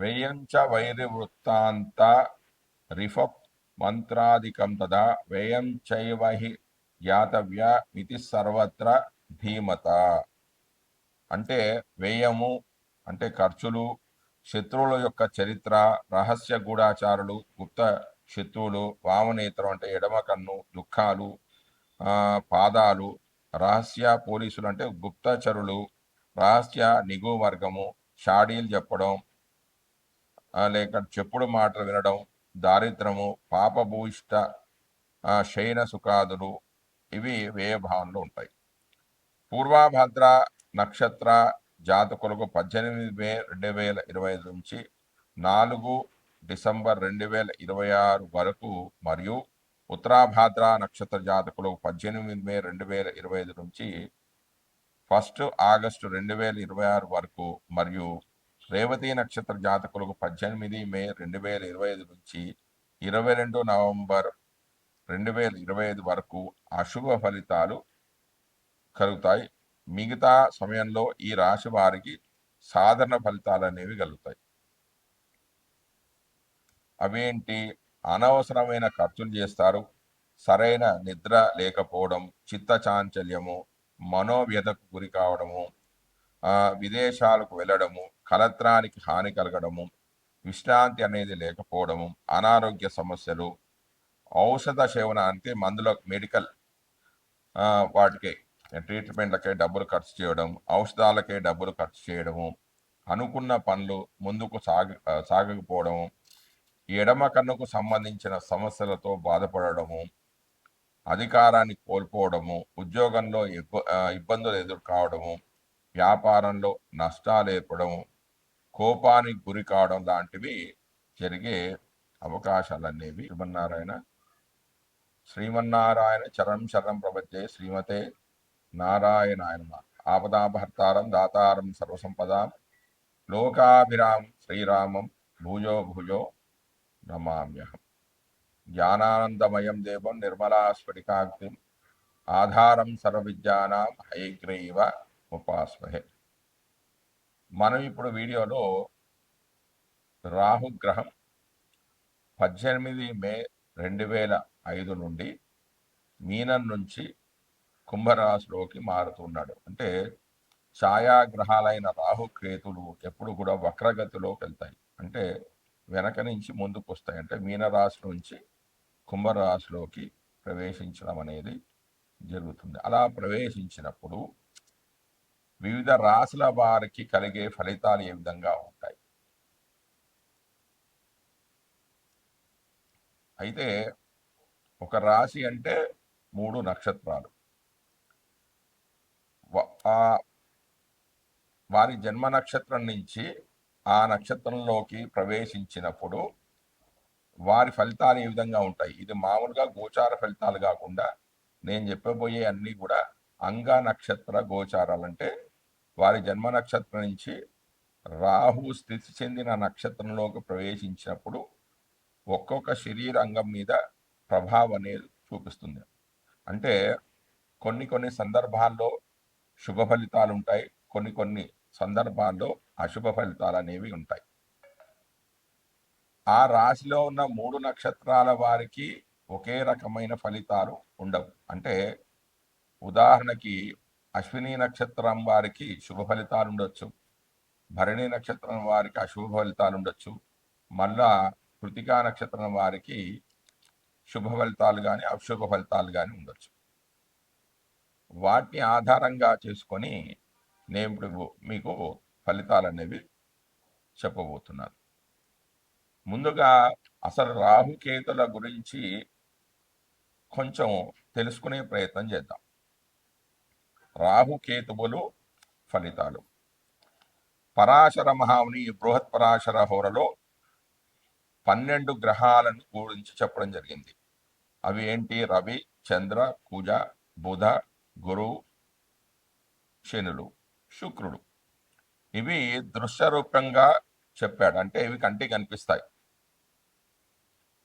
వ్యయంచ వైరివృత్తాంత రిఫప్ మంత్రాదికం తదా వ్యయం చైవ హి ఇది సర్వత్ర ధీమత. అంటే వ్యయము అంటే ఖర్చులు శత్రువుల యొక్క చరిత్ర రహస్య గూఢాచారులు గుప్త శత్రువులు వామనేత్రం అంటే ఎడమ కన్ను దుఃఖాలు పాదాలు రహస్య పోలీసులు అంటే గుప్తచరులు రహస్య నిగు వర్గము షాడీలు చెప్పడం లేక చెప్పుడు మాటలు వినడం దారిద్రము పాపభూయిష్ట శయన సుఖాదులు ఇవి వ్యయభావంలో ఉంటాయి. పూర్వాభద్ర నక్షత్ర జాతకులకు పద్దెనిమిది మే రెండు వేల ఇరవై ఐదు నుంచి నాలుగు డిసెంబర్ రెండు వేల ఇరవై ఆరు వరకు మరియు ఉత్తరాభాద్ర నక్షత్ర జాతకులకు పద్దెనిమిది మే రెండు వేల ఇరవై ఐదు నుంచి ఫస్ట్ ఆగస్టు రెండు వేల ఇరవై ఆరు వరకు మరియు రేవతి నక్షత్ర జాతకులకు పద్దెనిమిది మే రెండు వేల ఇరవై ఐదు నుంచి ఇరవై రెండు నవంబర్ రెండు వేల ఇరవై ఐదు వరకు అశుభ ఫలితాలు కలుగుతాయి. మిగతా సమయంలో ఈ రాశి వారికి సాధారణ ఫలితాలు అనేవి కలుగుతాయి. అవేంటి అనవసరమైన ఖర్చులు చేస్తారు. సరైన నిద్ర లేకపోవడం చిత్త చాంచల్యము గురి కావడము ఆ, విదేశాలకు వెళ్ళడము కలత్రానికి హాని కలగడము విశ్రాంతి అనేది లేకపోవడము అనారోగ్య సమస్యలు ఔషధ సేవన అంటే మందుల మెడికల్ వాటికి ట్రీట్మెంట్లకే డబ్బులు ఖర్చు చేయడం ఔషధాలకే డబ్బులు ఖర్చు చేయడము అనుకున్న పనులు ముందుకు సాగ సాగకపోవడము ఎడమ కన్నుకు సంబంధించిన సమస్యలతో బాధపడడము అధికారాన్ని కోల్పోవడము ఉద్యోగంలో ఇబ్బ- ఇబ్బందులు ఎదుర్కోవడము వ్యాపారంలో నష్టాలు ఏర్పడము కోపానికి గురి కావడం లాంటివి జరిగే అవకాశాలు అనేవి శ్రీమన్నారాయణ శ్రీమన్నారాయణ చరం శరం ప్రపంచే శ్రీమతే నారాయణాయన ఆపదాభర్తారం దాతారం సర్వసంపదాం లోకాభిరామం శ్రీరామం భూజో భుజో నమామ్యహం. జ్ఞానానందమయం దేవం నిర్మలా స్ఫటికాగ్నిం ఆధారం సర్వవిద్యానాం హైగ్రీవ ఉపాస్మహే మనం ఇప్పుడు వీడియోలో రాహుగ్రహం పద్దెనిమిది మే రెండు వేల ఐదు నుండి మీనం నుంచి కుంభరాశిలోకి మారుతున్నాడు. అంటే ఛాయాగ్రహాలైన రాహుకేతులు ఎప్పుడు కూడా వక్రగతిలోకి వెళ్తాయి. అంటే వెనక నుంచి ముందుకు వస్తాయి అంటే మీనరాశి నుంచి కుంభరాశిలోకి ప్రవేశించడం అనేది జరుగుతుంది. అలా ప్రవేశించినప్పుడు వివిధ రాశుల వారికి కలిగే ఫలితాలు ఏ విధంగా ఉంటాయి? అయితే ఒక రాశి అంటే మూడు నక్షత్రాలు. వారి జన్మ నక్షత్రం నుంచి ఆ నక్షత్రంలోకి ప్రవేశించినప్పుడు వారి ఫలితాలు ఏ విధంగా ఉంటాయి? ఇది మామూలుగా గోచార ఫలితాలు కాకుండా నేను చెప్పబోయే అన్నీ కూడా అంగ నక్షత్ర గోచారాలు అంటే వారి జన్మ నక్షత్రం నుంచి రాహు స్థితి చెందిన నక్షత్రంలోకి ప్రవేశించినప్పుడు ఒక్కొక్క శరీర అంగం మీద ప్రభావం అనేది చూపిస్తుంది. అంటే కొన్ని కొన్ని సందర్భాల్లో శుభ ఫలితాలు ఉంటాయి. కొన్ని కొన్ని సందర్భాల్లో అశుభ ఫలితాలు అనేవి ఉంటాయి. ఆ రాశిలో ఉన్న మూడు నక్షత్రాల వారికి ఒకే రకమైన ఫలితాలు ఉండవు. అంటే ఉదాహరణకి అశ్విని నక్షత్రం వారికి శుభ ఫలితాలు ఉండొచ్చు భరణి నక్షత్రం వారికి అశుభ ఫలితాలు ఉండొచ్చు మళ్ళా కృతికా నక్షత్రం వారికి శుభ ఫలితాలు కానీ అశుభ ఫలితాలు కానీ ఉండొచ్చు. వాటిని ఆధారంగా చేసుకొని నేను ఇప్పుడు మీకు ఫలితాలు అనేవి చెప్పబోతున్నాను. ముందుగా అసలు రాహుకేతుల గురించి కొంచెం తెలుసుకునే ప్రయత్నం చేద్దాం. రాహుకేతువులు ఫలితాలు. పరాశర మహాముని బృహత్ పరాశర హోరలో పన్నెండు గ్రహాలను గురించి చెప్పడం జరిగింది. అవి ఏంటి? రవి చంద్ర కుజ బుధ గురు శనులు శుక్రుడు. ఇవి దృశ్య రూపంగా చెప్పాడు. అంటే ఇవి కంటికి కనిపిస్తాయి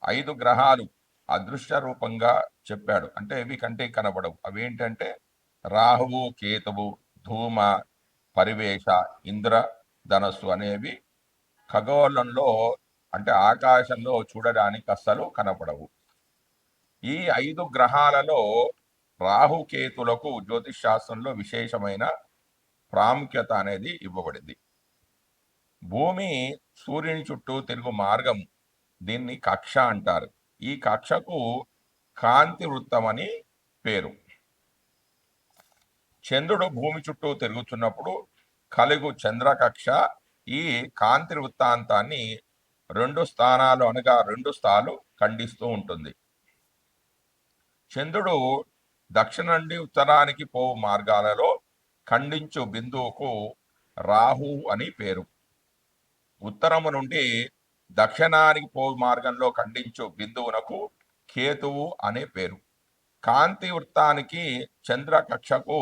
ఐదు గ్రహాలు అదృశ్య రూపంగా చెప్పాడు. అంటే ఇవి కంటికి కనబడవు. అవి ఏంటంటే రాహువు కేతువు ధూమ పరివేష ఇంద్ర ధనస్సు అనేవి ఖగోళంలో అంటే ఆకాశంలో చూడడానికి అస్సలు కనపడవు. ఈ ఐదు గ్రహాలలో రాహుకేతులకు జ్యోతిష్ శాస్త్రంలో విశేషమైన ప్రాముఖ్యత అనేది ఇవ్వబడింది. భూమి సూర్యుని చుట్టూ తిరుగు మార్గం దీన్ని కక్ష అంటారు. ఈ కక్షకు కాంతి వృత్తం అని పేరు. చంద్రుడు భూమి చుట్టూ తిరుగుతున్నప్పుడు కలుగు చంద్రకక్ష ఈ కాంతి వృత్తాంతాన్ని రెండు స్థానాలు అనగా రెండు స్థాలు ఖండిస్తూ ఉంటుంది. చంద్రుడు దక్షిణ నుండి ఉత్తరానికి పోవు మార్గాలలో ఖండించు బిందువుకు రాహు అని పేరు. ఉత్తరము నుండి దక్షిణానికి పో మార్గంలో ఖండించు బిందువునకు కేతువు అనే పేరు. కాంతి వృత్తానికి చంద్రకక్షకు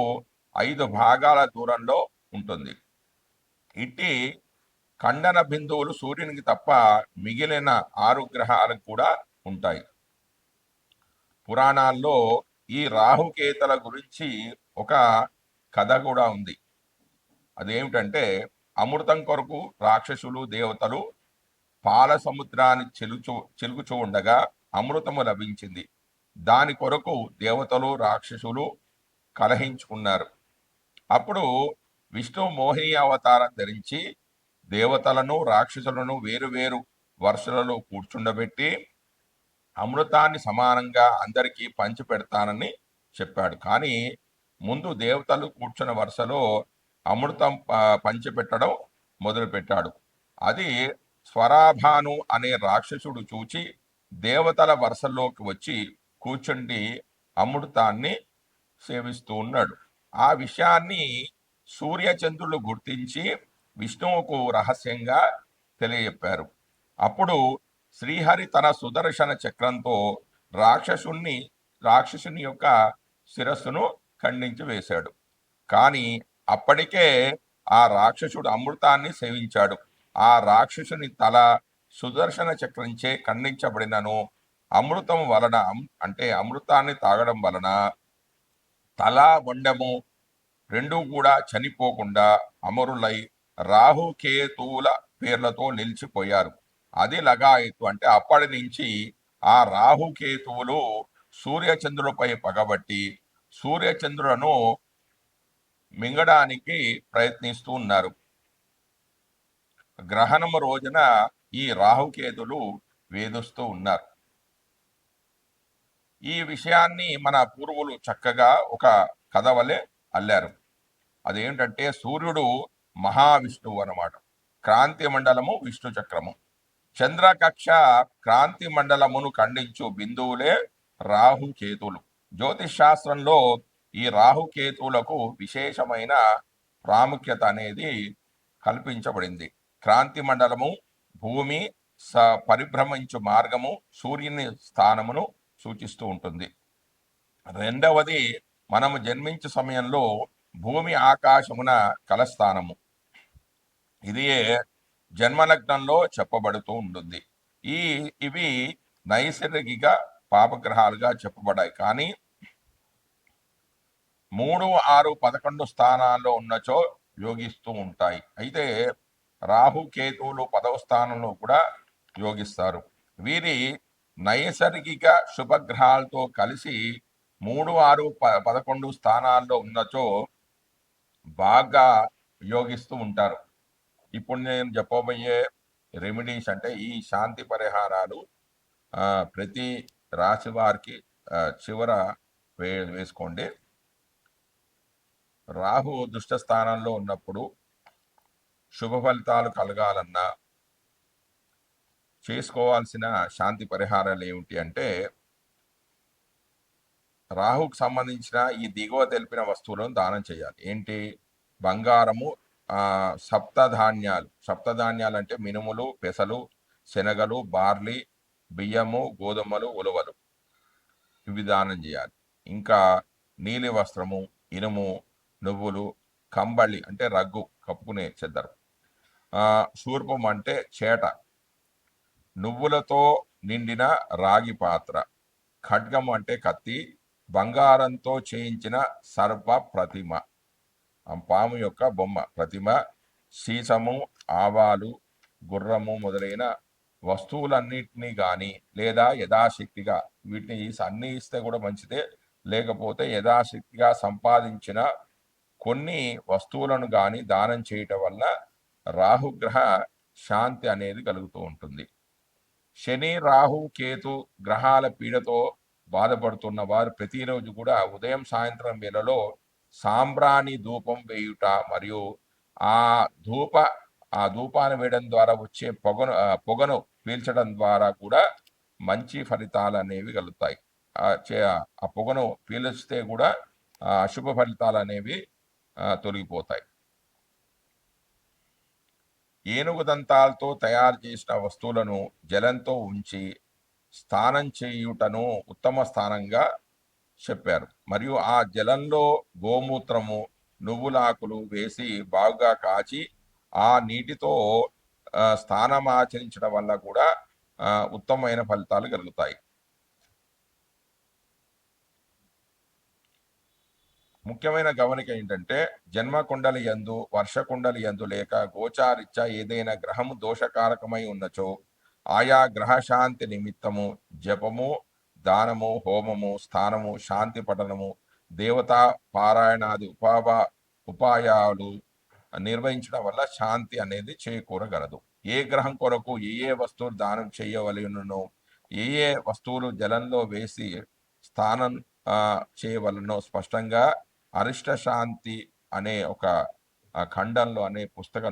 ఐదు భాగాల దూరంలో ఉంటుంది. ఇట్టి ఖండన బిందువులు సూర్యునికి తప్ప మిగిలిన ఆరు గ్రహాలకు కూడా ఉంటాయి. పురాణాల్లో ఈ రాహుకేతల గురించి ఒక కథ కూడా ఉంది. అదేమిటంటే అమృతం కొరకు రాక్షసులు దేవతలు పాల సముద్రాన్ని చెలుచు చెలుగుచూ ఉండగా అమృతము లభించింది. దాని కొరకు దేవతలు రాక్షసులు కలహించుకున్నారు. అప్పుడు విష్ణు మోహిని అవతారం ధరించి దేవతలను రాక్షసులను వేరు వరుసలలో కూర్చుండబెట్టి అమృతాన్ని సమానంగా అందరికీ పంచి పెడతానని చెప్పాడు. కానీ ముందు దేవతలు కూర్చున్న వరుసలో అమృతం పంచిపెట్టడం మొదలుపెట్టాడు. అది స్వరాభాను అనే రాక్షసుడు చూచి దేవతల వరుసలోకి వచ్చి కూర్చుండి అమృతాన్ని సేవిస్తూ ఉన్నాడు. ఆ విషయాన్ని సూర్యచంద్రులు గుర్తించి విష్ణువుకు రహస్యంగా తెలియజెప్పారు. అప్పుడు శ్రీహరి తన సుదర్శన చక్రంతో రాక్షసుణ్ణి రాక్షసుని యొక్క శిరస్సును ఖండించి వేశాడు. కానీ అప్పటికే ఆ రాక్షసుడు అమృతాన్ని సేవించాడు. ఆ రాక్షసుని తల సుదర్శన చక్రంచే ఖండించబడినను అమృతం వలన అంటే అమృతాన్ని తాగడం వలన తల వండము. రెండు కూడా చనిపోకుండా అమరులై రాహుకేతువుల పేర్లతో నిలిచిపోయారు. అది లగాయత్తు అంటే అప్పటి నుంచి ఆ రాహుకేతువులు సూర్యచంద్రులపై పగబట్టి సూర్యచంద్రులను మింగడానికి ప్రయత్నిస్తూ ఉన్నారు. గ్రహణము రోజున ఈ రాహుకేతులు వేధిస్తూ ఉన్నారు. ఈ విషయాన్ని మన పూర్వులు చక్కగా ఒక కథ వలె అల్లారు. అదేంటంటే సూర్యుడు మహావిష్ణువు అనమాట క్రాంతి మండలము విష్ణు చక్రము. చంద్రకక్ష క్రాంతి మండలమును ఖండించు బిందువులే రాహుకేతులు జ్యోతిష్ శాస్త్రంలో ఈ రాహుకేతువులకు విశేషమైన ప్రాముఖ్యత అనేది కల్పించబడింది. క్రాంతి మండలము భూమి స పరిభ్రమించు మార్గము సూర్యుని స్థానమును సూచిస్తూ ఉంటుంది. రెండవది మనము జన్మించే సమయంలో భూమి ఆకాశమున కలస్థానము. ఇది జన్మలగ్నంలో చెప్పబడుతూ ఉంటుంది. ఈ ఇవి నైసర్గిక పాపగ్రహాలుగా చెప్పబడాయి కానీ మూడు ఆరు పదకొండు స్థానాల్లో ఉన్నచో యోగిస్తూ ఉంటాయి. అయితే రాహు కేతువులు పదవ స్థానంలో కూడా యోగిస్తారు. వీరి నైసర్గిక శుభగ్రహాలతో కలిసి మూడు ఆరు ప పదకొండు స్థానాల్లో ఉన్నచో బాగా యోగిస్తూ ఉంటారు. ఇప్పుడు నేను చెప్పబోయే రెమెడీస్ అంటే ఈ శాంతి పరిహారాలు ప్రతి రాశి వారికి చివర వే వేసుకోండి. రాహు దుష్ట స్థానంలో ఉన్నప్పుడు శుభ ఫలితాలు కలగాలన్నా చేసుకోవాల్సిన శాంతి పరిహారాలు ఏమిటి అంటే రాహుకు సంబంధించిన ఈ దిగువ తెలిపిన వస్తువులను దానం చేయాలి. ఏంటి? బంగారము సప్తధాన్యాలు. సప్తధాన్యాలు అంటే మినుములు పెసలు శనగలు బార్లీ బియ్యము గోధుమలు ఉలవలు. ఇవి దానం చేయాలి. ఇంకా నీలి వస్త్రము ఇనుము నువ్వులు కంబళి అంటే రగ్గు కప్పుకునే చెద్దరు. శూర్పం అంటే చేట. నువ్వులతో నిండిన రాగి పాత్ర. ఖడ్గం అంటే కత్తి బంగారంతో చేయించిన సర్ప ప్రతిమ. పాము యొక్క బొమ్మ ప్రతిమ సీసము ఆవాలు గుర్రము మొదలైన వస్తువులన్నింటినీ కానీ లేదా యథాశక్తిగా వీటిని అన్ని ఇస్తే కూడా మంచిదే. లేకపోతే యథాశక్తిగా సంపాదించిన కొన్ని వస్తువులను కానీ దానం చేయటం వల్ల రాహుగ్రహ శాంతి అనేది కలుగుతూ ఉంటుంది. శని రాహు కేతు గ్రహాల పీడతో బాధపడుతున్న వారు ప్రతిరోజు కూడా ఉదయం సాయంత్రం వేళలో సాంబ్రాణి ధూపం వేయుట మరియు ఆ ధూప ఆ ధూపాన్ని వేయడం ద్వారా వచ్చే పొగను పొగను పీల్చడం ద్వారా కూడా మంచి ఫలితాలు అనేవి కలుగుతాయి. ఆ పొగను పీలిస్తే కూడా అశుభ ఫలితాలు అనేవి తొలగిపోతాయి. ఏనుగు దంతాలతో తయారు చేసిన వస్తువులను జలంతో ఉంచి స్నానం చేయుటను ఉత్తమ స్థానంగా చెప్పారు. మరియు ఆ జలంలో గోమూత్రము నువ్వులాకులు వేసి బాగా కాచి ఆ నీటితో ఆ, స్నానం ఆచరించడం వల్ల కూడా ఉత్తమమైన ఫలితాలు కలుగుతాయి. ముఖ్యమైన గమనిక ఏంటంటే జన్మ కుండలి యందు వర్ష కుండలి యందు లేక గోచారిత్య ఏదైనా గ్రహము దోషకారకమై ఉన్నచో ఆయా గ్రహ శాంతి నిమిత్తము జపము దానము హోమము స్థానము శాంతి పఠనము దేవతా పారాయణాది ఉపావ ఉపాయాలు నిర్వహించడం వల్ల శాంతి అనేది చేకూరగలదు. ఏ గ్రహం కొరకు ఏ ఏ వస్తువులు దానం చేయవలనో ఏ ఏ వస్తువులు జలంలో వేసి స్థానం చేయవలనో స్పష్టంగా అరిష్ట శాంతి అనే ఒక ఖండంలో అనే పుస్తకం